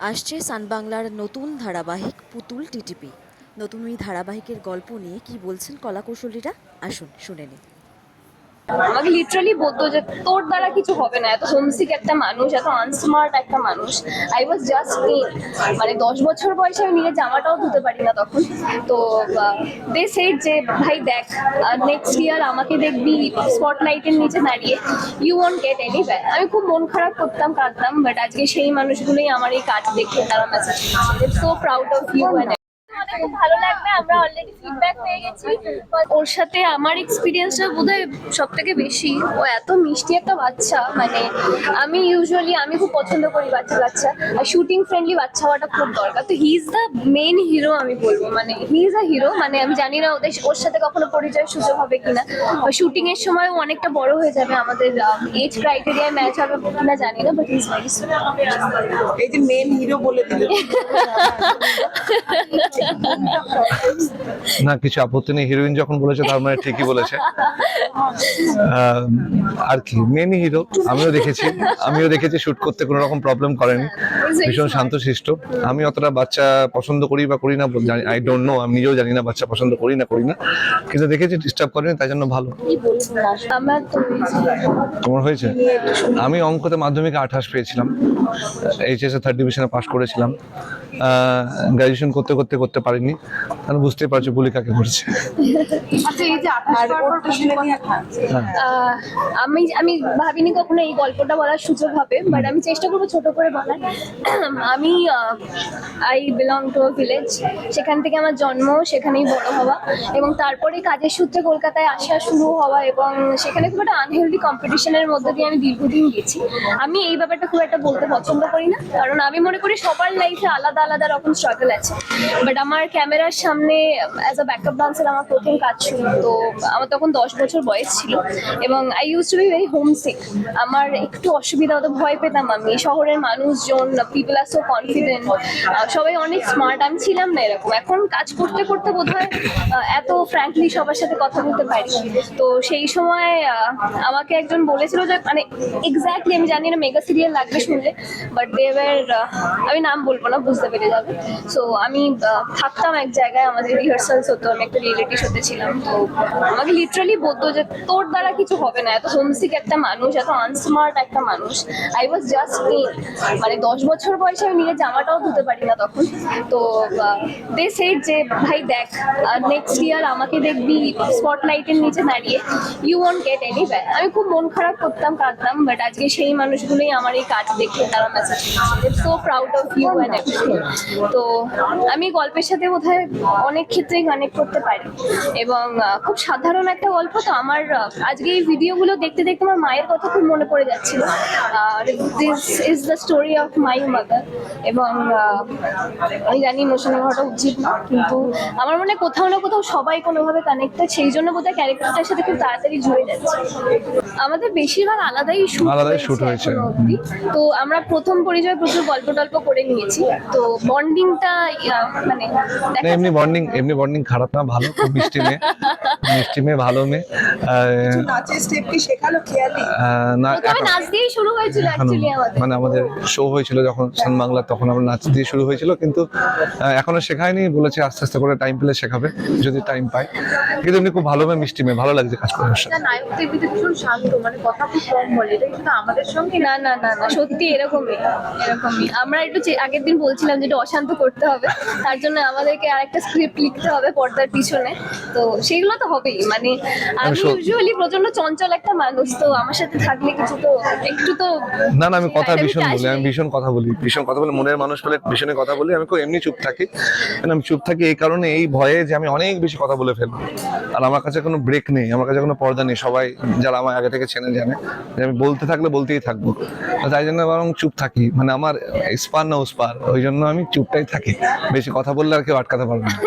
আসছে সানবাংলার নতুন ধারাবাহিক পুতুল টিটিপি। নতুন ওই ধারাবাহিকের গল্প নিয়ে কি বলছেন কলাকৌশলীরা? আসুন, শুনে নিই। আমাকে লিটারালি বলতো যে, তোর দ্বারা কিছু হবে না। এত হোমসিক একটা মানুষ, এত আনস্মার্ট একটা মানুষ। আই ওয়াজ জাস্ট টিন মানে দশ বছর বয়সে আমি নিজের জামাটাও ধুতে পারি না তখন। তো দে সেড যে, ভাই দেখ নেক্সট ইয়ার আমাকে দেখবি স্পটলাইটের নিচে দাঁড়িয়ে। You want get any back আমি খুব মন খারাপ করতাম, কাঁদতাম বাট আজকে সেই মানুষগুলোই আমার এই কাজ দেখে তারা message so proud of you and খুব ভালো লাগবে আমরা অলরেডি ফিডব্যাক পেয়ে গেছি। ওর সাথে আমার এক্সপিরিয়েন্সটা বোধহয় সব থেকে বেশি। ও এত মিষ্টি একটা বাচ্চা মানে আমি ইউজুয়ালি আমি খুব পছন্দ করি বাচ্চা বাচ্চা। আর শুটিং ফ্রেন্ডলি বাচ্চা হওয়াটা খুব দরকার। তো he is the main hero আমি বলব। মানে হি ইজ আ হিরো মানে আমি জানি না ওদের ওর সাথে কখনো পরিচয় সুযোগ হবে কিনা। শুটিং এর সময় ও অনেকটা বড় হয়ে যাবে আমাদের এজ ক্রাইটেরিয়ায় ম্যাচ হবে কিনা জানি না বাট ইজ ভেরি এই যে মেন হিরো বলে দিলে না কিছু আপত্তি নেই। হিরোইন যখন বলেছে তার মানে ঠিকই বলেছে। আর কি মেন হিরো আমিও দেখেছি। আমিও দেখেছি শুট করতে কোনো রকম প্রবলেম করেনি। ভীষণ শান্ত শান্তশিষ্ট। আমি অতটা বাচ্চা পছন্দ করি বা করি না জানি আই ডোন্ট নো আমি নিজেও জানি না বাচ্চা পছন্দ করি না করি না। কিন্তু দেখেছি ডিস্টার্ব করেনি তাই জন্য ভালো। তোমার হয়েছে? আমি অঙ্কতে মাধ্যমিকে আঠাশ পেয়েছিলাম। এইচএসে থার্ড ডিভিশনে পাশ করেছিলাম। গ্র্যাজুয়েশন করতে করতে করতে পারিনি। কারণ বুঝতেই পারছ বুলি কাকে করছে আচ্ছা এই যে আঠাশ ওর পিছনে নিয়ে আহ, আমি আমি ভাবিনি কখনো এই গল্পটা বলার সুযোগ হবে বাট আমি চেষ্টা করব ছোট করে বলার। আমি আই বিলং টু ভিলেজ সেখান থেকে আমার জন্ম সেখানেই বড় হওয়া। এবং তারপরে কাজের সূত্রে কলকাতায় আসা শুরু হওয়া এবং সেখানে খুব একটা আনহেলদি কম্পিটিশনের মধ্যে দিয়ে আমি দীর্ঘদিন গেছি। আমি এই ব্যাপারটা খুব একটা বলতে পছন্দ করি না। কারণ আমি মনে করি সবার লাইফে আলাদা আলাদা রকম স্ট্রাগল আছে। বাট আমার ক্যামেরার সামনে অ্যাজ আ ব্যাকআপ ডান্সার আমার প্রথম কাজ ছিল। তো আমার তখন দশ বছর বয়স ছিল। এবং I use to be very homesick আমার একটু অসুবিধা হতো ভয় পেতাম আমি। শহরের মানুষজন পিপল আর সো কনফিডেন্ট সবাই অনেক স্মার্ট আমি ছিলাম না এরকম। এখন কাজ করতে করতে বোধহয় আহ, এত ফ্র্যাঙ্কলি সবার সাথে কথা বলতে পারি। তো সেই সময় আমাকে একজন বলেছিল যে মানে এক্স্যাক্টলি আমি জানি না মেগা সিরিয়াল লাগবে শুনলে। বাট দেবের আমি নাম বলব না বুঝতে পেরে যাবে। সো আমি থাকতাম এক জায়গায়, আমাদের রিহার্সালস হতো, আমি একটা রিয়েলিটি শোতে ছিলাম। তো আমাকে লিটারালি বলতো যে, তোর দ্বারা কিছু হবে না, এত হোমসিক একটা মানুষ, এত আনস্মার্ট একটা মানুষ। আই ওয়াজ জাস্ট টিন মানে দশ বছর বয়সে আমি নিজের জামাটাও ধুতে পারি না তখন। তো দে সেড যে, ভাই দেখ নেক্সট ইয়ার আমাকে দেখবি স্পটলাইটের নিচে দাঁড়িয়ে। You want get any back আমি খুব মন খারাপ করতাম, কাঁদতাম বাট আজকে সেই মানুষগুলোই আমার এই কাজ দেখে তারা message so proud of you and everything তো আমি গল্পের সাথে বোধহয় অনেক ক্ষেত্রেই কানেক্ট করতে পারি। এবং খুব সাধারণ একটা গল্প তো আমার আজকে এই ভিডিওগুলো দেখতে দেখতে আমার মায়ের কথা খুব মনে পড়ে যাচ্ছিল। This is the story of my mother এবং আমি জানি ইমোশনাল হওয়াটা উচিত না কিন্তু আমার মনে কোথাও না কোথাও সবাই কোনোভাবে কানেক্টেড সেই জন্য বোধহয় ক্যারেক্টারটার সাথে খুব তাড়াতাড়ি জুড়ে যাচ্ছে। আমাদের বেশিরভাগ আলাদাই শুট আলাদাই shoot হয়েছে। তো আমরা প্রথম পরিচয় প্রচুর গল্প টল্প করে নিয়েছি। তো বন্ডিংটা মানে এমনি বন্ডিং এমনি বন্ডিং খারাপ না ভালো খুব মিষ্টি মেয়ে। মিষ্টি মেয়ে ভালো মেয়ে। নাচের স্টেপ কি শেখালো খেয়ালি? না নাচ দিয়েই শুরু হয়েছিল অ্যাকচুয়ালি আমাদের। মানে আমাদের শো হয়েছিল যখন সান বাংলা তখন আমরা নাচ দিয়ে শুরু হয়েছিল কিন্তু এখনও শেখায়নি বলেছে আস্তে আস্তে করে টাইম পেলে শেখাবে যদি টাইম পায়। কিন্তু এমনি খুব ভালো মেয়ে মিষ্টি মেয়ে ভালো লাগছে কাজ করে সাথে। ভীষণ শান্ত মানে কথা খুব কম বলে এটা কিন্তু আমাদের সঙ্গে। না না না না সত্যি এরকমই এরকমই। আমরা একটু আগের দিন বলছিলাম যে একটু অশান্ত করতে হবে তার জন্য আমাদেরকে আরেকটা স্ক্রিপ্ট লিখতে হবে পর্দার পিছনে। তো সেগুলো তো হবেই মানে আমি ইউজুয়ালি প্রচণ্ড চঞ্চল একটা মানুষ তো আমার সাথে থাকলে কিছু তো একটু তো না না আমি কথা ভীষণ বলি আমি ভীষণ কথা বলি ভীষণ কথা বলি মনের মানুষ বলে ভীষণ কথা বলি আমি খুব এমনি চুপ থাকি। কারণ আমি চুপ থাকি এই কারণে এই ভয়ে যে আমি অনেক বেশি কথা বলে ফেলব। আর আমার কাছে কোনো ব্রেক নেই আমার কাছে কোনো পর্দা নেই সবাই যারা আমার আগে থেকে চেনে জানে যে আমি বলতে থাকলে বলতেই থাকব। তাই জন্য বরং চুপ থাকি। মানে আমার স্পার না উস্পার ওই জন্য আমি চুপটাই থাকি। বেশি কথা বললে আর কেউ আটকাতে পারবে না।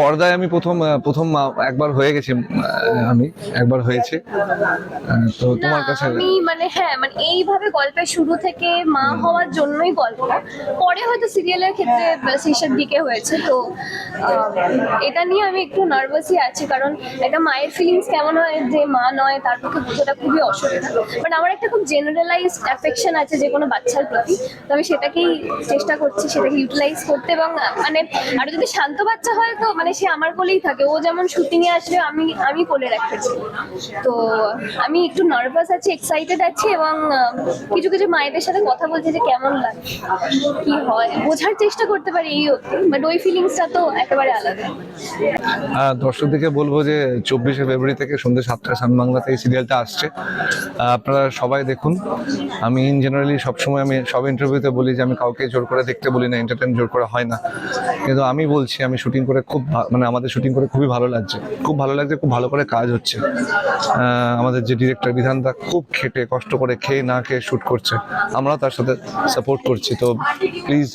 পর্দায় আমি প্রথম প্রথম একবার হয়ে গেছি আমি একবার হয়েছে। তো তোমার কাছে আমি মানে হ্যাঁ মানে এইভাবে গল্পের শুরু থেকে মা হওয়ার জন্যই গল্প। পরে হয়তো সিরিয়ালের ক্ষেত্রে শেষের দিকে হয়েছে তো এটা নিয়ে আমি একটু নার্ভাসই আছি। কারণ একটা মায়ের ফিলিংস কেমন হয় যে মা নয় তার পক্ষে বোঝাটা খুবই অসুবিধা। বাট আমার একটা খুব জেনারেলাইজড অ্যাফেকশন আছে যে কোনো বাচ্চার প্রতি, তো আমি সেটাকেই চেষ্টা করছি, সেটাকে ইউটিলাইজ করতে এবং মানে আরও যদি শান্ত বাচ্চা হয় তো মানে সে আমার কোলেই থাকে। ও যেমন শুটিং এ আসবে, আমি আমি কোলে রাখতেছি তো, আমি একটু নার্ভাস আছি এক্সাইটেড আছি এবং কিছু কিছু মায়েদের সাথে কথা বলছি যে কেমন লাগে, কি হয়। বোঝার চেষ্টা করতে পারি এই বাট ওই ফিলিংসটা তো একেবারে আলাদা। দর্শকদেরকে বলব যে চব্বিশে ফেব্রুয়ারি থেকে সন্ধ্যে সাতটা সান বাংলাতে এই সিরিয়ালটা আসছে। আপনারা সবাই দেখুন। আমি ইন জেনারেলি সবসময় আমি সব ইন্টারভিউতে বলি যে আমি কাউকে জোর করে দেখতে বলি না এন্টারটেন জোর করা হয় না। কিন্তু আমি বলছি, আমি শুটিং করে খুব মানে আমাদের শুটিং করে খুবই ভালো লাগছে। খুব ভালো লাগছে, খুব ভালো করে কাজ হচ্ছে। আমাদের যে ডিরেক্টর বিধানদা খুব খেটে, কষ্ট করে খেয়ে না খেয়ে শ্যুট করছে। আমরাও তার সাথে সাপোর্ট করছি। তো প্লিজ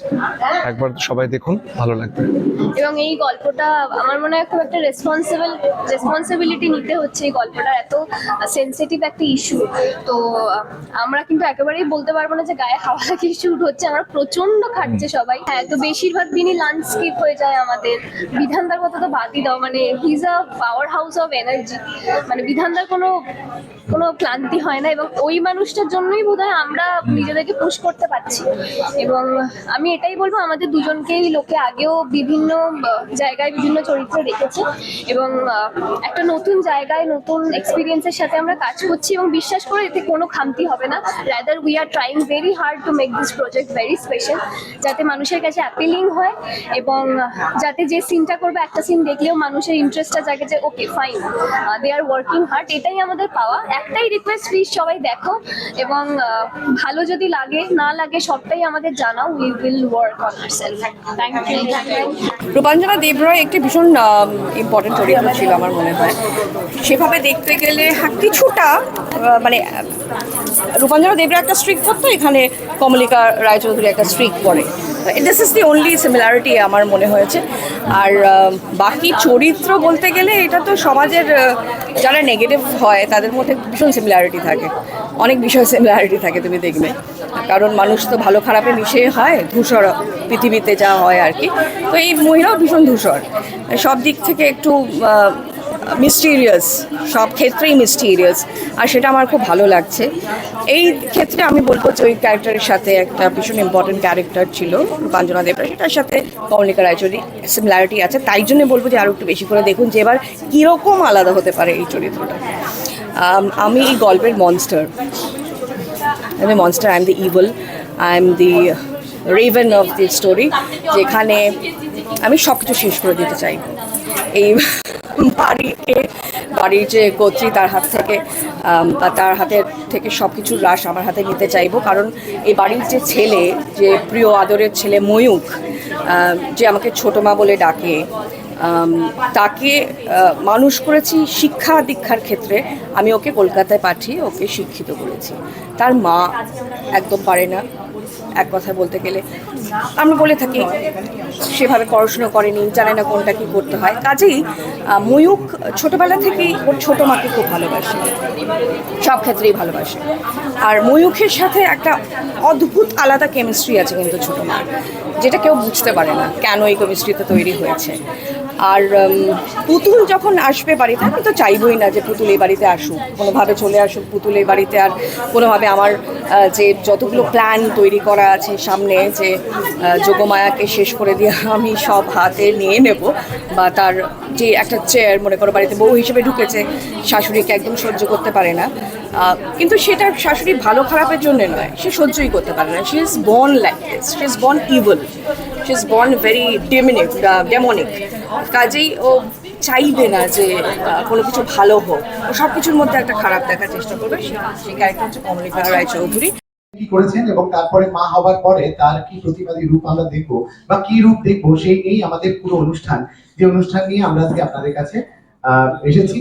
একবার সবাই দেখুন, ভালো লাগবে। এবং এই গল্পটা আমার মনে হয় খুব একটা রেসপন্সিবল রেসপন্সিবিলিটি নিতে হচ্ছে এই গল্পটা এত সেন্সিটিভ একটা ইস্যু তো আমরা কিন্তু একেবারেই বলতে পারব না যে গায়ে হাওয়া লাগিয়ে শুট হচ্ছে। আমরা প্রচণ্ড খাটছে সবাই। হ্যাঁ তো বেশিরভাগ দিনই লাঞ্চ স্কিপ হয়ে যায় আমাদের। বিধানদার কথা তো বাদই দাও মানে his a power house of energy মানে বিধানদার কোনো কোনো ক্লান্তি হয় না এবং ওই মানুষটার জন্যই বোধহয় আমরা নিজেদেরকে পুশ করতে পারছি। এবং আমি এটাই বলব আমাদের দুজনকেই লোকে আগেও বিভিন্ন জায়গায় বিভিন্ন চরিত্রে রেখেছে। এবং একটা নতুন জায়গায় নতুন এক্সপিরিয়েন্সের সাথে আমরা কাজ করছি এবং বিশ্বাস করে এতে কোনো খামতি হবে না। Rather we are trying very hard to make this project very special যাতে মানুষের কাছে অ্যাপিলিং হয় এবং যাতে যে সিনটা করবে একটা সিন দেখলেও মানুষের ইন্টারেস্টটা জাগে যে okay fine they are working hard এটাই আমাদের পাওয়া। একটাই রিকোয়েস্ট প্লিজ সবাই দেখো এবং ভালো যদি লাগে, না লাগে সবটাই আমাদের জানাও we will work on our self thank you Rupanjana Debroy একটি ভীষণ ইম্পর্টেন্ট চরিত্র ছিল আমার মনে হয়। সেভাবে দেখতে গেলে হ্যাঁ কিছুটা মানে রূপাঞ্জনা দেবরা একটা স্ট্রিক করতো এখানে কমলিকা রায়চৌধুরী একটা স্ট্রিক পড়ে। This is the only similarity আমার মনে হয়েছে। আর বাকি চরিত্র বলতে গেলে এটা তো সমাজের যারা নেগেটিভ হয়, তাদের মধ্যে ভীষণ সিমিলারিটি থাকে। অনেক বিষয় সিমিলারিটি থাকে, তুমি দেখবে। কারণ মানুষ তো ভালো খারাপে মিশে হয়, ধূসর পৃথিবীতে যা হয় আর কি। তো এই মহিলাও ভীষণ ধূসর। সব দিক থেকে একটু মিস্টিরিয়াস সব ক্ষেত্রেই মিস্টিরিয়াস আর সেটা আমার খুব ভালো লাগছে। এই ক্ষেত্রে আমি বলব যে ওই ক্যারেক্টারের সাথে একটা ভীষণ ইম্পর্টেন্ট ক্যারেক্টার ছিল পাঞ্জনা দেবরা সেটার সাথে কমলিকা রায়চৌধুরী সিমিলারিটি আছে। তাই জন্য বলব যে আরও একটু বেশি করে দেখুন যে এবার কীরকম আলাদা হতে পারে এই চরিত্রটা। আমি এই গল্পের মনস্টার আমি monster I am I'm evil I am the raven of the story যেখানে আমি সব কিছু শেষ করে দিতে চাই এই বাড়িকে বাড়ির যে কর্ত্রী তার হাত থেকে বা তার হাতের থেকে সব কিছুর রাশ আমার হাতে নিতে চাইব। কারণ এই বাড়ির যে ছেলে যে প্রিয় আদরের ছেলে আম, যে আমাকে ছোটো মা বলে ডাকে তাকে মানুষ করেছি শিক্ষা দীক্ষার ক্ষেত্রে আমি ওকে কলকাতায় পাঠিয়ে ওকে শিক্ষিত করেছি। তার মা একদম পারে না এক কথায় বলতে গেলে। আমরা বলে থাকি, সেভাবে পড়াশুনো করেনি, জানে না কোনটা কী করতে হয়। কাজেই ময়ূক ছোটবেলা থেকেই ওর ছোটো মাকে খুব ভালোবাসে। সব ক্ষেত্রেই ভালোবাসে। আর ময়ূখের সাথে একটা অদ্ভুত আলাদা কেমিস্ট্রি আছে কিন্তু ছোটো মা যেটা কেউ বুঝতে পারে না কেন এই কেমিস্ট্রিতে তৈরি হয়েছে। আর পুতুল যখন আসবে বাড়িতে, আমি তো চাইবই না যে পুতুল এই বাড়িতে আসুক। কোনোভাবে চলে আসুক পুতুল এই বাড়িতে, আর কোনোভাবে আমার যে যতগুলো প্ল্যান তৈরি করা আছে সামনে, যে যোগমায়াকে শেষ করে দিয়ে আমি সব হাতে নিয়ে নেব, বা তার যে একটা চেয়ার মনে করো বাড়িতে বউ হিসেবে ঢুকেছে, শাশুড়িকে একদম সহ্য করতে পারে না। কিন্তু সেটা শাশুড়ি ভালো খারাপের জন্য নয়, সে সহ্যই করতে পারে না। She is born like this she is born evil she is born very demonic demonic কাজেই ও চাইবে না যে কোনো কিছু ভালো হোক। ও সব কিছুর মধ্যে একটা খারাপ দেখার চেষ্টা করবে। সেই ক্যারেক্টার হচ্ছে কমলিকা রায়চৌধুরী। কি করেছেন এবং তারপরে মা হওয়ার পরে তার কি প্রতিবাদী রূপ আমরা দেখব বা কি রূপ দেখব, সেই নিয়েই আমাদের পুরো অনুষ্ঠান। যে অনুষ্ঠান নিয়ে আমরা আজকে আপনাদের কাছে এসেছি।